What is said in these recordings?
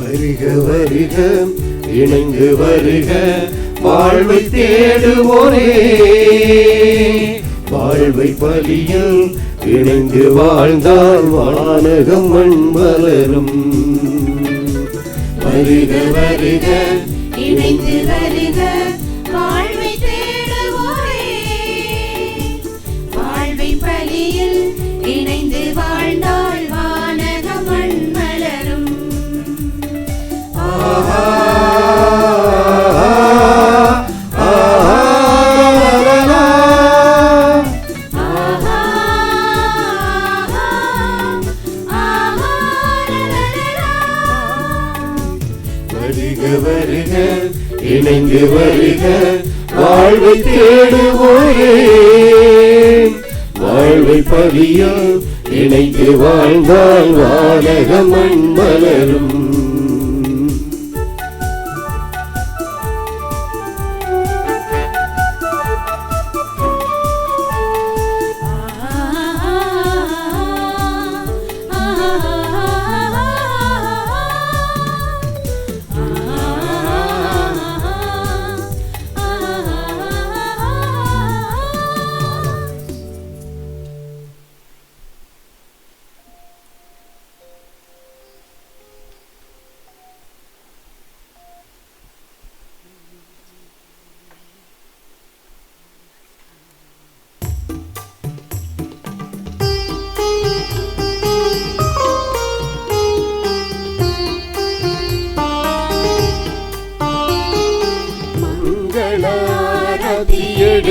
வருக வருக இணைந்து வருக வாழ்வை தேடுவோரே. வாழ்வை பலியில் இணைந்து வாழ்ந்தால் வானகம் மண் வளரும் வருக வருக இணைந்து வருக வாழ்வை தேடுவோரே. வாழ்வை பலியில் இணைந்து வாழ்ந்தால் வருக வருக இணைந்து வருக வாழ்வை தேடுவோரே. வாழ்வை பலியில் இணைந்து வாழ்ந்தால் வானக மண் மலரும்.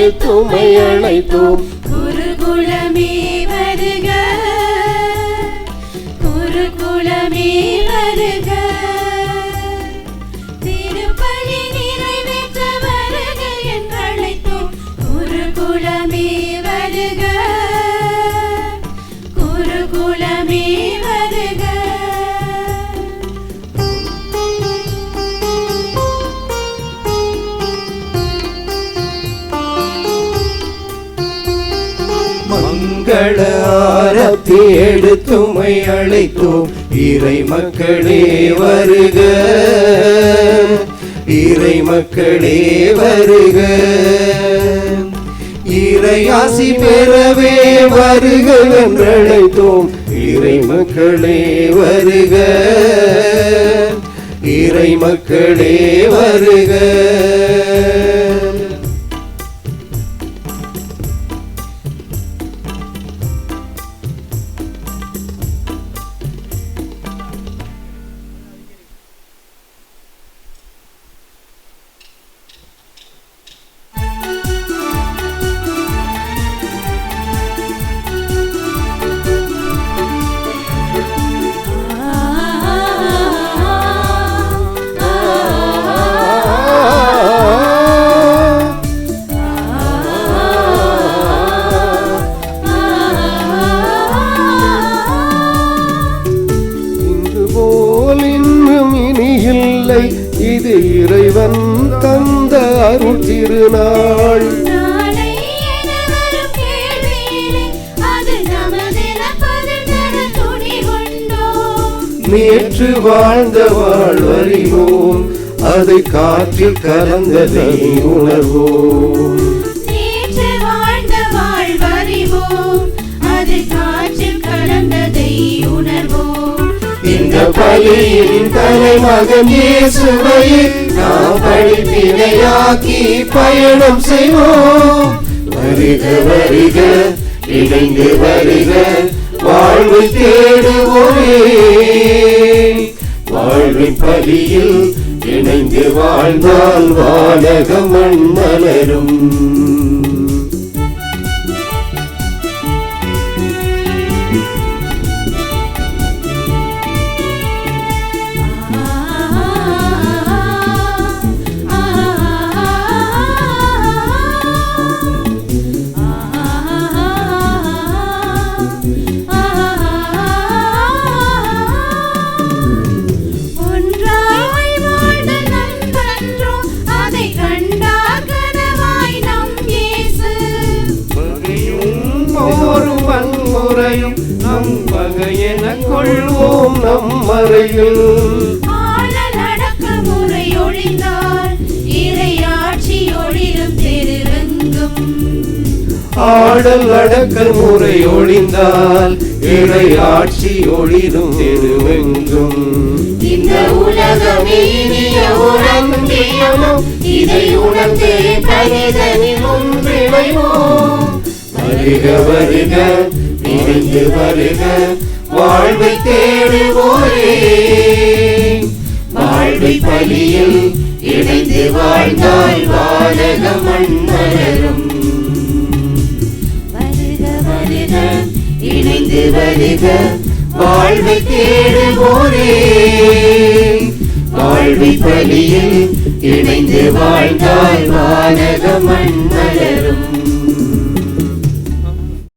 மங்களாரதி எடுத்துமை அழைத்தோம் குருகுலமே வருக. குருகுலமே வருக. மங்கள ஆரத்தி எடுத்துமை அழைத்தோம். இறை மக்களே வருக. இறை மக்களே வருக. இறையாசி பெறவே வருக என்றழைத்தோம். இறை மக்களே வருக. இறை மக்களே வருக. தந்த அருள் திருநாள். நேற்று வாழ்ந்த வாழ்வறிவோம் அது காற்றில் கலந்ததை உணர்வோம். இந்த பலியின் தலைமகன் இயேசுவை நாம் படிப்பினையாக்கி பயணம் செய்வோம். வருக வருக இணைந்து வருக வாழ்வு தேடுவோமே. வாழ்வின் பலியில் இணைந்து வாழ்ந்தால் வானக மண் மலரும். உறையும் நம் பகையென கொள்வோம் நம் மறையில். ஆடல் அடக்கல் முறை ஒளிந்தால் இடையாட்சி ஒளிரும் தெருவெங்கும். இந்த உலகம் இனிய உணர்ந்தியமும் இதை உணர்ந்தே பனிதனிலும் விளைவோம் வருக வருக இணைந்து வருக வாழ்வை தேடுவோரே. வாழ்வை பலியில் இணைந்து வாழ்ந்தால் வாழக மண்மலரும் வருக வருக இணைந்து வருக வாழ்வை தேடுவோரே. வாழ்வை பலியில் இணைந்து வாழ்ந்தால் வாழக மண்மலரும்